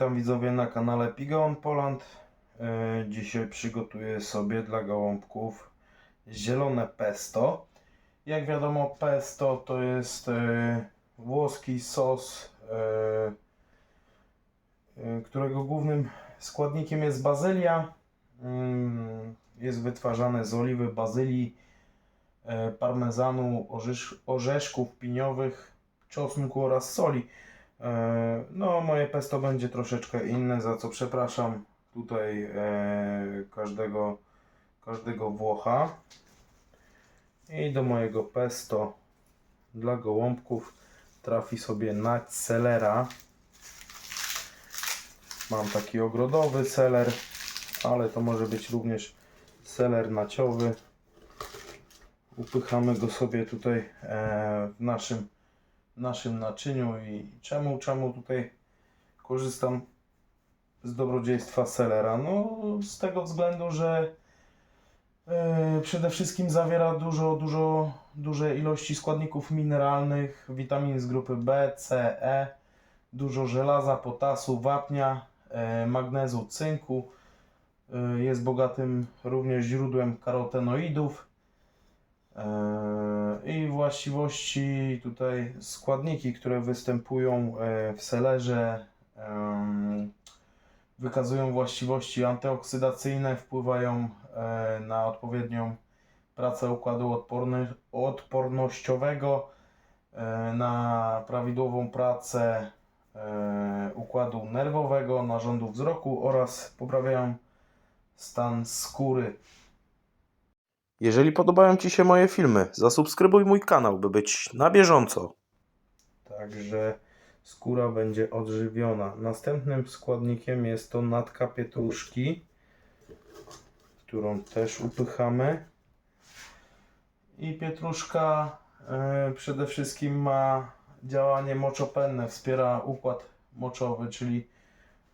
Witam widzowie na kanale Pigeon Poland. E, Dzisiaj przygotuję sobie dla gołąbków zielone pesto. Jak wiadomo, pesto to jest e, włoski sos, e, którego głównym składnikiem jest bazylia. Mm, Jest wytwarzane z oliwy bazylii, parmezanu, orzesz- orzeszków piniowych, czosnku oraz soli. E, No, moje pesto będzie troszeczkę inne, za co przepraszam tutaj e, każdego, każdego Włocha. I do mojego pesto dla gołąbków trafi sobie nać selera. Mam taki ogrodowy seler, ale to może być również seler naciowy. Upychamy go sobie tutaj e, w naszym naszym naczyniu i czemu, czemu tutaj korzystam z dobrodziejstwa selera? No z tego względu, że e, przede wszystkim zawiera dużo, dużo, duże ilości składników mineralnych, witamin z grupy B, C, E, dużo żelaza, potasu, wapnia, e, magnezu, cynku. E, jest bogatym również źródłem karotenoidów. E, I właściwości tutaj składniki, które występują e, w selerze, em, wykazują właściwości antyoksydacyjne, wpływają na odpowiednią pracę układu odpornościowego, na prawidłową pracę układu nerwowego, narządu wzroku oraz poprawiają stan skóry. Jeżeli podobają Ci się moje filmy, zasubskrybuj mój kanał, by być na bieżąco. Także skóra będzie odżywiona. Następnym składnikiem jest to natka pietruszki, którą też upychamy. I pietruszka e, przede wszystkim ma działanie moczopenne, wspiera układ moczowy, czyli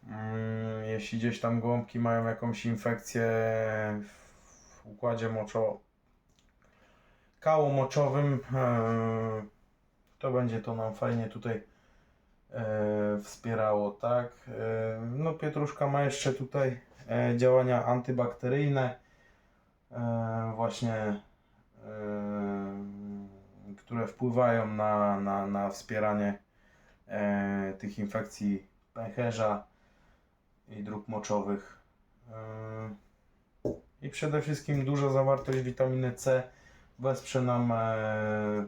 mm, jeśli gdzieś tam gołąbki mają jakąś infekcję w układzie moczo kału moczowym, e, to będzie to nam fajnie tutaj e, wspierało, tak? E, no pietruszka ma jeszcze tutaj działania antybakteryjne, właśnie które wpływają na, na, na wspieranie tych infekcji pęcherza i dróg moczowych. I przede wszystkim duża zawartość witaminy C wesprze nam, e,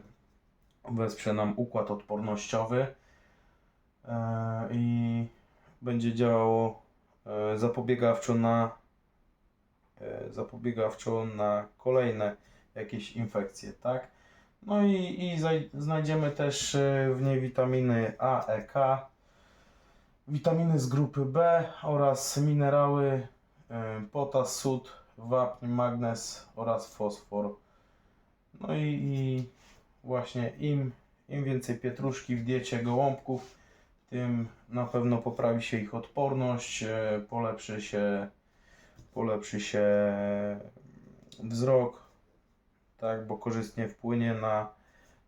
wesprze nam układ odpornościowy e, i będzie działało e, zapobiegawczo na zapobiegawczo na kolejne jakieś infekcje, tak? No i, i znajdziemy też w niej witaminy A, E, K, witaminy z grupy B oraz minerały potas, sód, wapń, magnez oraz fosfor. No i, i właśnie im, im więcej pietruszki w diecie gołąbków, tym na pewno poprawi się ich odporność, e, polepszy się, polepszy się wzrok, tak, bo korzystnie wpłynie na,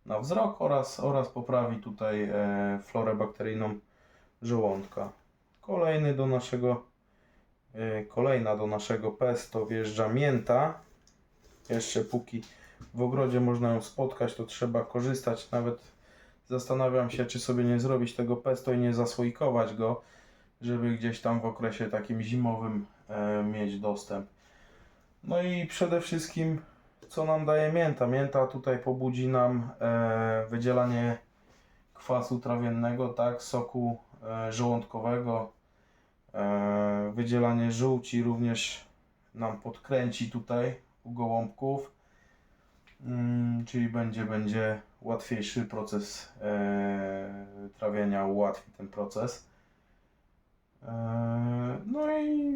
na wzrok oraz, oraz poprawi tutaj e, florę bakteryjną żołądka. Kolejny do naszego, kolejna do naszego pesto wjeżdża mięta. Jeszcze póki w ogrodzie można ją spotkać, to trzeba korzystać. Nawet zastanawiam się, czy sobie nie zrobić tego pesto i nie zasłoikować go, żeby gdzieś tam w okresie takim zimowym e, mieć dostęp. No i przede wszystkim, co nam daje mięta? Mięta tutaj pobudzi nam e, wydzielanie kwasu trawiennego, tak, soku e, żołądkowego, e, wydzielanie żółci również nam podkręci tutaj u gołąbków. Mm, czyli będzie, będzie łatwiejszy proces e, trawienia, ułatwi ten proces. E, no i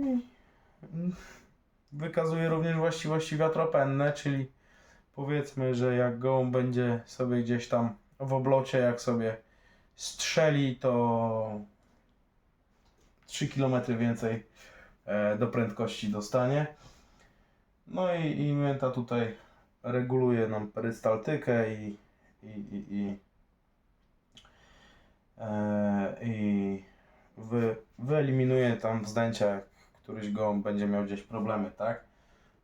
wykazuje również właściwości wiatropenne, czyli powiedzmy, że jak gołąb będzie sobie gdzieś tam w oblocie, jak sobie strzeli, to 3 km więcej e, do prędkości dostanie. No i, i mięta tutaj reguluje nam perystaltykę i, i, i, i, e, i wy, wyeliminuje tam zdjęcia, jak któryś go będzie miał gdzieś problemy, tak?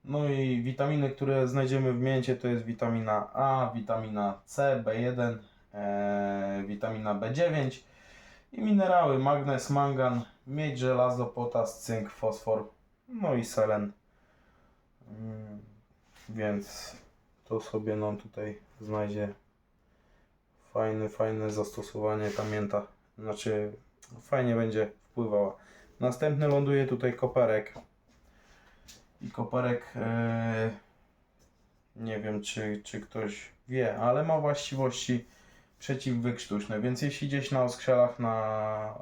No i witaminy, które znajdziemy w mięcie to jest witamina A, witamina C, B1, e, witamina B9 i minerały magnez, mangan, miedź, żelazo, potas, cynk, fosfor, no i selen. Mm, Więc to sobie nam tutaj znajdzie fajne, fajne zastosowanie ta mięta. Znaczy fajnie będzie wpływała. Następny ląduje tutaj koperek. I koperek e, nie wiem czy, czy ktoś wie, ale ma właściwości przeciwwykrztuśne, więc jeśli gdzieś na oskrzelach na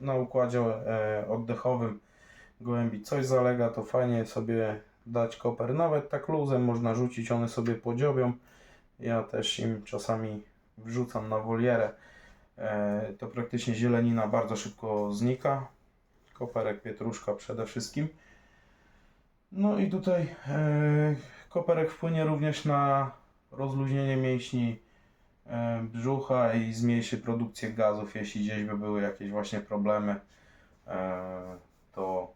na układzie e, oddechowym gołębi coś zalega, to fajnie sobie dać koper. Nawet tak luzem można rzucić, one sobie podziobią. Ja też im czasami wrzucam na wolierę. E, to praktycznie zielenina bardzo szybko znika. Koperek, pietruszka przede wszystkim. No i tutaj e, koperek wpłynie również na rozluźnienie mięśni brzucha i zmniejszy produkcję gazów, jeśli gdzieś by były jakieś właśnie problemy, e, to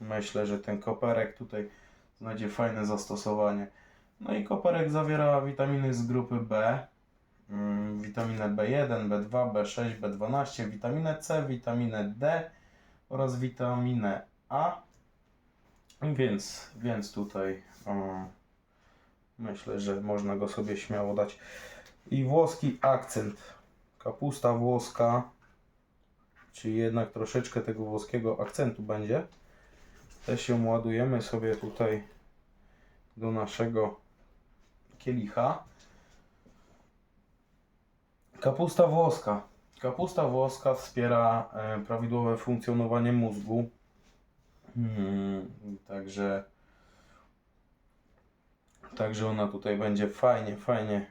myślę, że ten koperek tutaj znajdzie fajne zastosowanie. No i koperek zawiera witaminy z grupy B, mm, witaminę B1, B2, B6, B12, witaminę C, witaminę D oraz witaminę A. Więc, więc tutaj um, myślę, że można go sobie śmiało dać. I włoski akcent. Kapusta włoska, czyli jednak troszeczkę tego włoskiego akcentu będzie. Też ją ładujemy sobie tutaj do naszego kielicha. Kapusta włoska. Kapusta włoska wspiera e, prawidłowe funkcjonowanie mózgu. Hmm, także Także ona tutaj będzie fajnie, fajnie,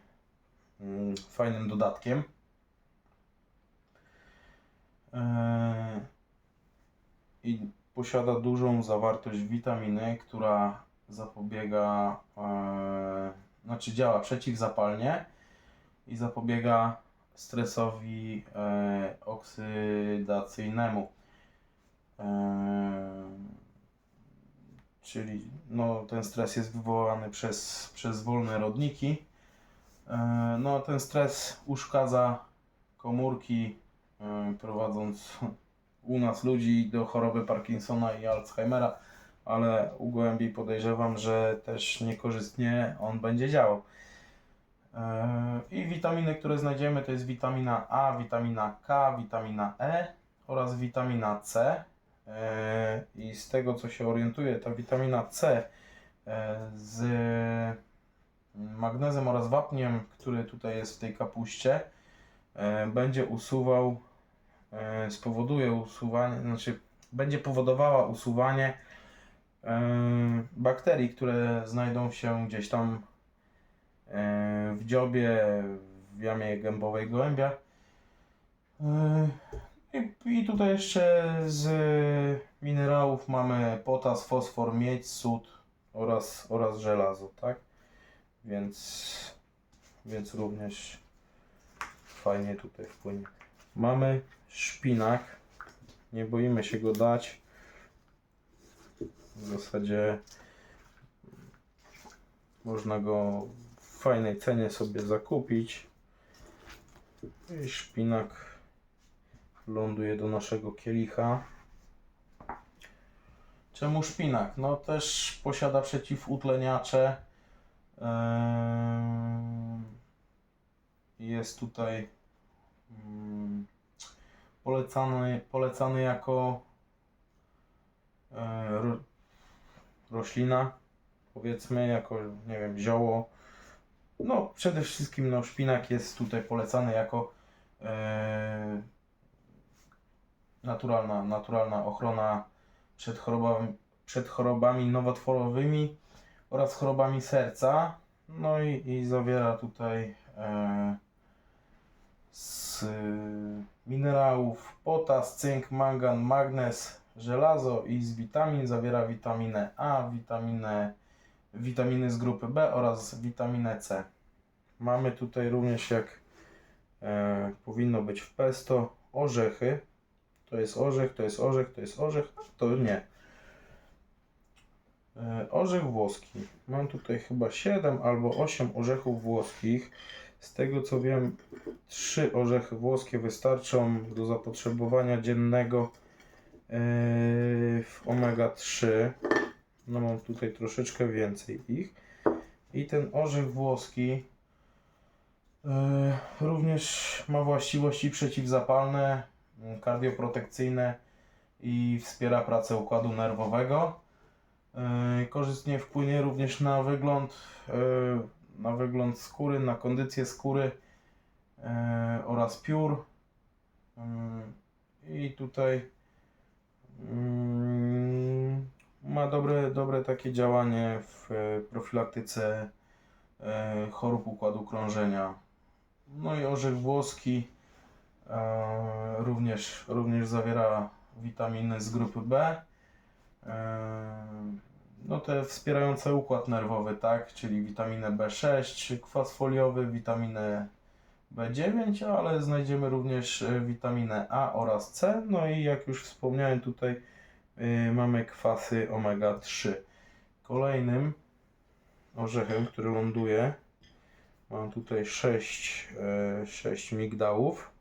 fajnym dodatkiem. Eee, I posiada dużą zawartość witaminy, która zapobiega, eee, znaczy działa przeciwzapalnie i zapobiega stresowi e, oksydacyjnemu. Czyli no, ten stres jest wywołany przez, przez wolne rodniki. E, No, ten stres uszkadza komórki, e, prowadząc u nas ludzi do choroby Parkinsona i Alzheimera, ale u gołębi podejrzewam, że też niekorzystnie on będzie działał. E, I witaminy, które znajdziemy, to jest witamina A, witamina K, witamina E oraz witamina C. I z tego co się orientuję, ta witamina C z magnezem oraz wapniem, który tutaj jest w tej kapuście, e, będzie usuwał, e, spowoduje usuwanie, znaczy będzie powodowała usuwanie e, bakterii, które znajdą się gdzieś tam w dziobie, w jamie gębowej gołębia. I tutaj jeszcze z minerałów mamy potas, fosfor, miedź, sód oraz, oraz żelazo, tak? Więc, więc również fajnie tutaj wpłynie. Mamy szpinak. Nie boimy się go dać. W zasadzie można go w fajnej cenie sobie zakupić. I szpinak ląduje do naszego kielicha. Czemu szpinak? No też posiada przeciwutleniacze. Jest tutaj mm, polecany, polecany jako e, ro, roślina, powiedzmy, jako nie wiem, zioło. No, przede wszystkim no, szpinak jest tutaj polecany jako e, naturalna, naturalna ochrona przed chorobami, przed chorobami nowotworowymi oraz chorobami serca. No i, i zawiera tutaj e, z minerałów potas, cynk, mangan, magnez, żelazo i z witamin zawiera witaminę A, witaminę, witaminy z grupy B oraz witaminę C. Mamy tutaj również jak e, powinno być w pesto, orzechy, to jest orzech, to jest orzech, to jest orzech, to nie. E, Orzech włoski. Mam tutaj chyba 7 albo 8 orzechów włoskich. Z tego co wiem, 3 orzechy włoskie wystarczą do zapotrzebowania dziennego e, w omega 3. No mam tutaj troszeczkę więcej ich. I ten orzech włoski e, również ma właściwości przeciwzapalne, kardioprotekcyjne i wspiera pracę układu nerwowego. E, Korzystnie wpłynie również na wygląd, e, na wygląd skóry, na kondycję skóry e, oraz piór. I tutaj mm, ma dobre, dobre takie działanie w profilaktyce chorób układu krążenia. No i orzech włoski również, również zawiera witaminy z grupy B. E, No te wspierające układ nerwowy, tak, czyli witaminę B6, kwas foliowy, witaminę B9, ale znajdziemy również e, witaminę A oraz C. No i jak już wspomniałem tutaj y, mamy kwasy omega 3. Kolejnym orzechem, który ląduje, mam tutaj 6, 6 migdałów.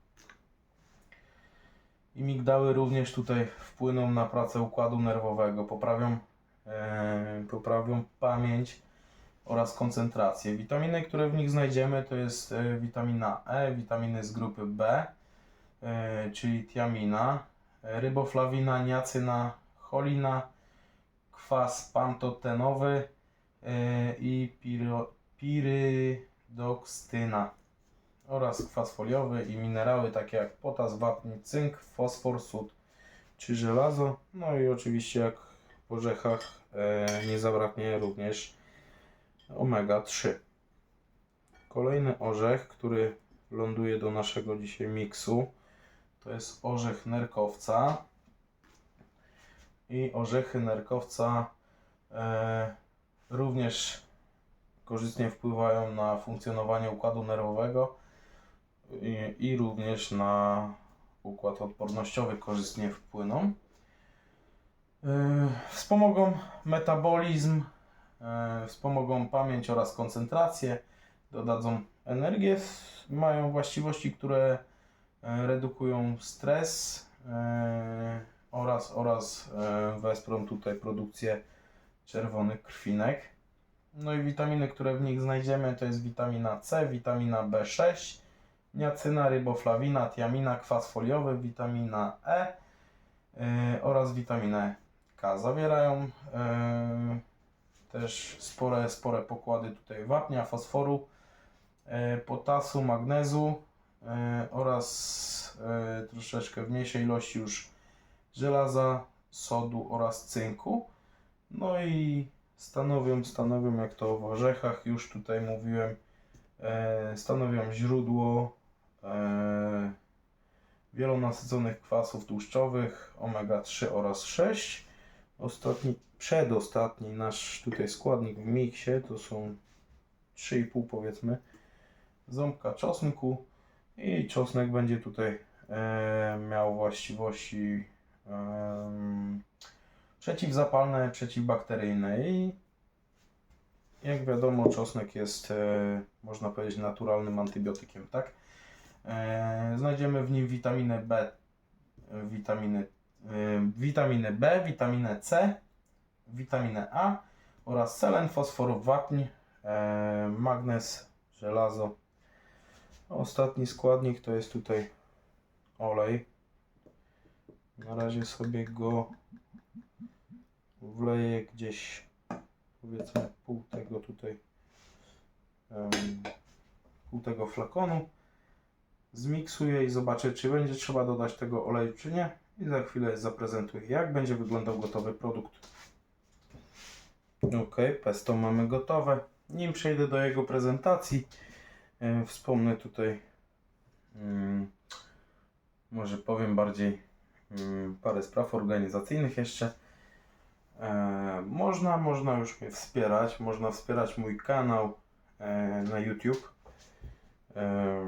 I migdały również tutaj wpłyną na pracę układu nerwowego, poprawią, e, poprawią pamięć oraz koncentrację. Witaminy, które w nich znajdziemy, to jest e, witamina E, witaminy z grupy B, e, czyli tiamina, e, ryboflawina, niacyna, cholina, kwas pantotenowy e, i piro, pirydokstyna oraz kwas foliowy i minerały takie jak potas, wapń, cynk, fosfor, sód czy żelazo. No i oczywiście jak w orzechach e, nie zabraknie również omega 3. Kolejny orzech, który ląduje do naszego dzisiaj miksu, to jest orzech nerkowca. I orzechy nerkowca e, również korzystnie wpływają na funkcjonowanie układu nerwowego i, również na układ odpornościowy korzystnie wpłyną. E, Wspomogą metabolizm, e, wspomogą pamięć oraz koncentrację, dodadzą energię, mają właściwości, które e, redukują stres oraz, oraz wesprą tutaj produkcję czerwonych krwinek. No i witaminy, które w nich znajdziemy, to jest witamina C, witamina B6, niacyna, ryboflawina, tiamina, kwas foliowy, witamina E y, oraz witaminę K. Zawierają y, też spore, spore pokłady tutaj wapnia, fosforu, y, potasu, magnezu y, oraz y, troszeczkę w mniejszej ilości już żelaza, sodu oraz cynku. No i stanowią, stanowią jak to w orzechach już tutaj mówiłem, e, stanowią źródło wielonasyconych kwasów tłuszczowych omega-3 oraz 6. Ostatni, przedostatni nasz tutaj składnik w miksie to są 3,5 powiedzmy ząbka czosnku i czosnek będzie tutaj e, miał właściwości em, przeciwzapalne, przeciwbakteryjne i jak wiadomo czosnek jest, e, można powiedzieć, naturalnym antybiotykiem, tak? E, znajdziemy w nim witaminę B, witaminy, e, witaminę B, witaminę C, witaminę A oraz selen, fosfor, wapń, e, magnez, żelazo. Ostatni składnik to jest tutaj olej. Na razie sobie go wleję gdzieś powiedzmy pół tego tutaj pół tego flakonu zmiksuję i zobaczę czy będzie trzeba dodać tego oleju czy nie. I za chwilę zaprezentuję jak będzie wyglądał gotowy produkt. Ok, pesto mamy gotowe. Nim przejdę do jego prezentacji e, wspomnę tutaj mm, może powiem bardziej mm, parę spraw organizacyjnych jeszcze. E, można, można już mnie wspierać, można wspierać mój kanał e, na YouTube. E,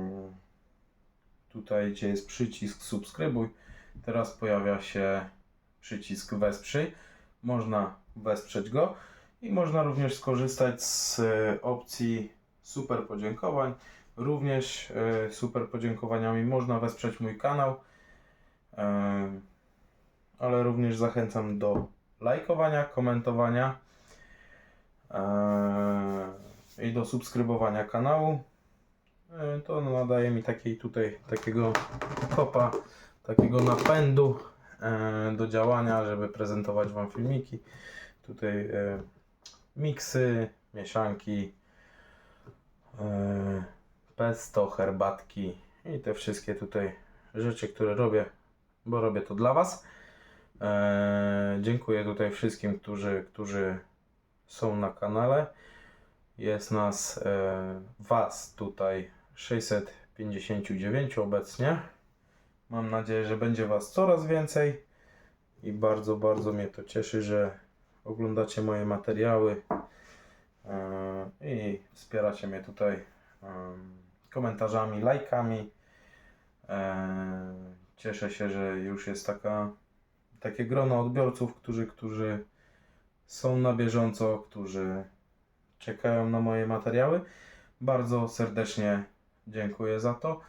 tutaj gdzie jest przycisk subskrybuj, teraz pojawia się przycisk wesprzyj. Można wesprzeć go i można również skorzystać z e, opcji super podziękowań. Również e, super podziękowaniami można wesprzeć mój kanał, E, ale również zachęcam do lajkowania, komentowania i do subskrybowania kanału. E, To nadaje mi takiej tutaj takiego kopa, takiego napędu e, do działania, żeby prezentować Wam filmiki. Tutaj e, miksy, mieszanki, pesto, herbatki i te wszystkie tutaj rzeczy, które robię, bo robię to dla Was. Dziękuję tutaj wszystkim, którzy, którzy są na kanale. Jest nas, Was tutaj 659 obecnie. Mam nadzieję, że będzie Was coraz więcej i bardzo, bardzo mnie to cieszy, że oglądacie moje materiały e, i wspieracie mnie tutaj em, komentarzami, lajkami. E, Cieszę się, że już jest taka, takie grono odbiorców, którzy, którzy są na bieżąco, którzy czekają na moje materiały. Bardzo serdecznie dziękuję za to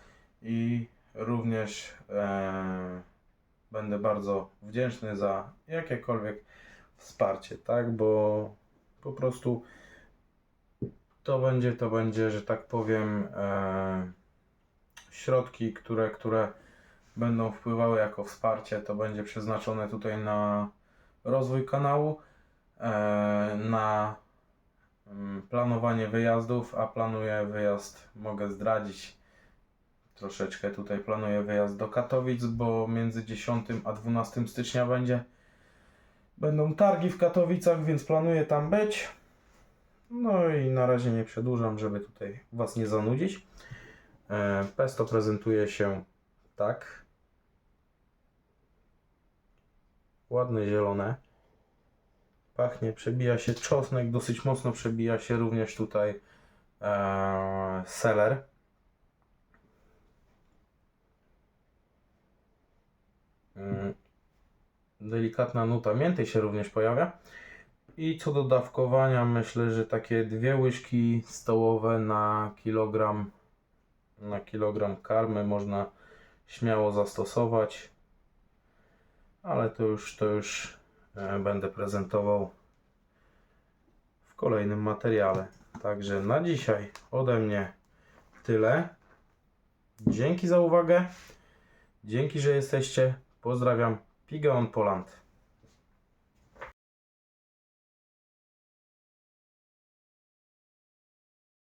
i również e, będę bardzo wdzięczny za jakiekolwiek wsparcie, tak? Bo po prostu to będzie, to będzie, że tak powiem, e, środki, które, które będą wpływały jako wsparcie, to będzie przeznaczone tutaj na rozwój kanału, e, na planowanie wyjazdów, a planuję wyjazd, mogę zdradzić troszeczkę tutaj, planuję wyjazd do Katowic, bo między 10 a 12 stycznia będzie będą targi w Katowicach, więc planuję tam być. No i na razie nie przedłużam, żeby tutaj Was nie zanudzić. E, Pesto prezentuje się tak. Ładne zielone. Pachnie, przebija się czosnek, dosyć mocno przebija się również tutaj e, seler. Mm, Delikatna nuta mięty się również pojawia. I co do dawkowania, myślę, że takie dwie łyżki stołowe na kilogram na kilogram karmy można śmiało zastosować, ale to już to już będę prezentował w kolejnym materiale. Także na dzisiaj ode mnie tyle. Dzięki za uwagę. Dzięki, że jesteście. Pozdrawiam. Pigeon Poland.